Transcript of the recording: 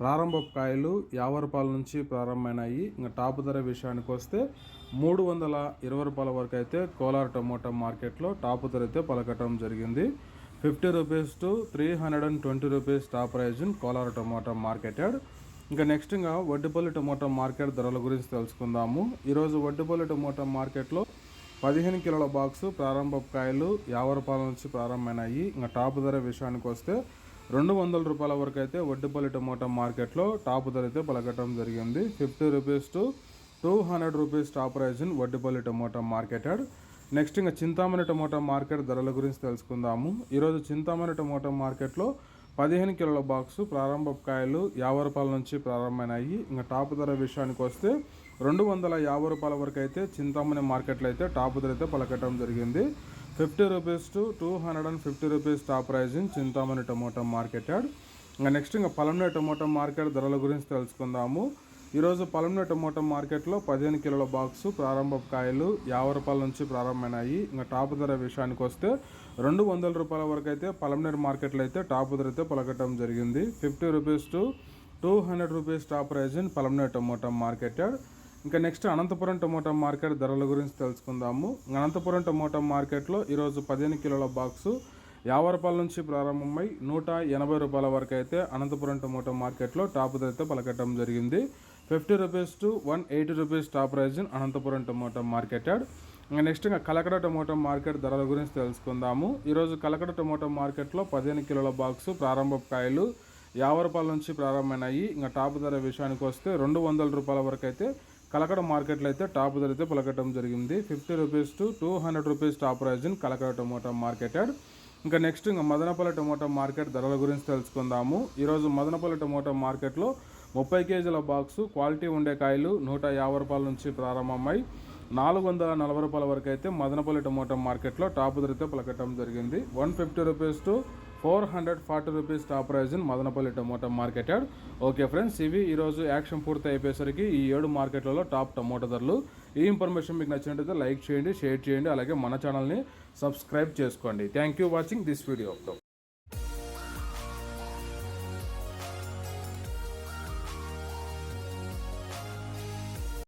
ప్రారంభ కాయలు యాభై రూపాయల నుంచి ప్రారంభమైనాయి. ఇంకా టాప్ ధర విషయానికి వస్తే మూడు వందల ఇరవై రూపాయల వరకు అయితే కోలార్ టమోటా మార్కెట్లో టాప్ ధర అయితే పలకటం జరిగింది. Fifty rupees to three hundred and twenty rupees top price in Kolar tomato market yard. ఇంకా నెక్స్ట్ ఇంకా వడ్డిపల్లి టమోటా మార్కెట్ ధరల గురించి తెలుసుకుందాము. ఈరోజు వడ్డిపల్లి టమోటా మార్కెట్లో పదిహేను కిలోల బాక్సు ప్రారంభ కాయలు యాభై రూపాయల నుంచి ప్రారంభమైనాయి. ఇంకా టాప్ ధర విషయానికి వస్తే రెండు వందల రూపాయల వరకు అయితే వడ్డిపల్లి టమోటా మార్కెట్లో టాప్ ధర అయితే పలకటం జరిగింది. Fifty rupees to two hundred rupees top price in Vaddipalli tomato market yard. Next ఇంకా చింతామణి టమోటా మార్కెట్ ధరల గురించి తెలుసుకుందాము. ఈరోజు చింతామణి టమోటా మార్కెట్లో పదిహేను కిలోల బాక్సు ప్రారంభ కాయలు యాభై రూపాయల నుంచి ప్రారంభమైనాయి. ఇంకా టాప్ ధర విషయానికి వస్తే రెండు వందల యాభై రూపాయల వరకు అయితే చింతామణి మార్కెట్లో అయితే టాప్ ధర అయితే పలకటం జరిగింది. Fifty rupees to two hundred and fifty rupees top price in Chintamani tomato market yard. ఇంకా నెక్స్ట్ ఇంకా పలంనే టమోటా మార్కెట్ ధరల గురించి తెలుసుకుందాము. ఈరోజు పలంనే టమోటా మార్కెట్లో పదిహేను కిలోల బాక్సు ప్రారంభ కాయలు యాభై రూపాయల నుంచి ప్రారంభమైనాయి. ఇంకా టాప్ ధర విషయానికి వస్తే రెండు వందల రూపాయల వరకు అయితే పలంనేరు మార్కెట్లో అయితే టాప్ ధర అయితే పలకటం జరిగింది. Fifty rupees to two hundred rupees top price in Palamaner tomato market yard. ఇంకా నెక్స్ట్ అనంతపురం టమోటా మార్కెట్ ధరల గురించి తెలుసుకుందాము. అనంతపురం టమోటా మార్కెట్లో ఈరోజు పదిహేను కిలోల బాక్సు యాభై రూపాయల నుంచి ప్రారంభమై నూట ఎనభై రూపాయల వరకు అయితే అనంతపురం టమోటా మార్కెట్లో టాప్ ధర అయితే పలకటం జరిగింది. Fifty rupees to one eighty rupees top price in Anantapuram tomato market yard. ఇంకా నెక్స్ట్ ఇంకా కలకడ టమోటా మార్కెట్ ధరల గురించి తెలుసుకుందాము. ఈరోజు కలకడ టమోటా మార్కెట్లో పదిహేను కిలోల బాక్సు ప్రారంభ కాయలు యాభై రూపాయల నుంచి ప్రారంభమైనాయి. ఇంకా టాప్ ధర విషయానికి వస్తే రెండు వందల రూపాయల వరకు అయితే కలకడ మార్కెట్లో అయితే టాప్ ధర అయితే పలకటం జరిగింది. Fifty rupees to two hundred rupees top price in Kalakada tomato market yard. ఇంకా నెక్స్ట్ ఇంకా మదనపల్లి టమోటా మార్కెట్ ధరల గురించి తెలుసుకుందాము. ఈరోజు మదనపల్లి టమోటా మార్కెట్లో ముప్పై కేజీల బాక్సు క్వాలిటీ ఉండే కాయలు నూట యాభై రూపాయల నుంచి ప్రారంభమై నాలుగు వందల నలభై రూపాయల వరకు అయితే మదనపల్లి టమోటా మార్కెట్లో టాప్ ధర పలకటం జరిగింది. One fifty rupees to four hundred forty rupees top price in Madanapalli tomato market yard okay friends ఇవి ఈరోజు యాక్షన్ పూర్తి అయిపోయేసరికి ఈ ఏడు మార్కెట్లలో టాప్ టమోటా ధరలు. ఈ ఇన్ఫర్మేషన్ మీకు నచ్చినట్టయితే లైక్ చేయండి షేర్ చేయండి అలాగే మన ఛానల్ని సబ్స్క్రైబ్ చేసుకోండి. Thank you watching this video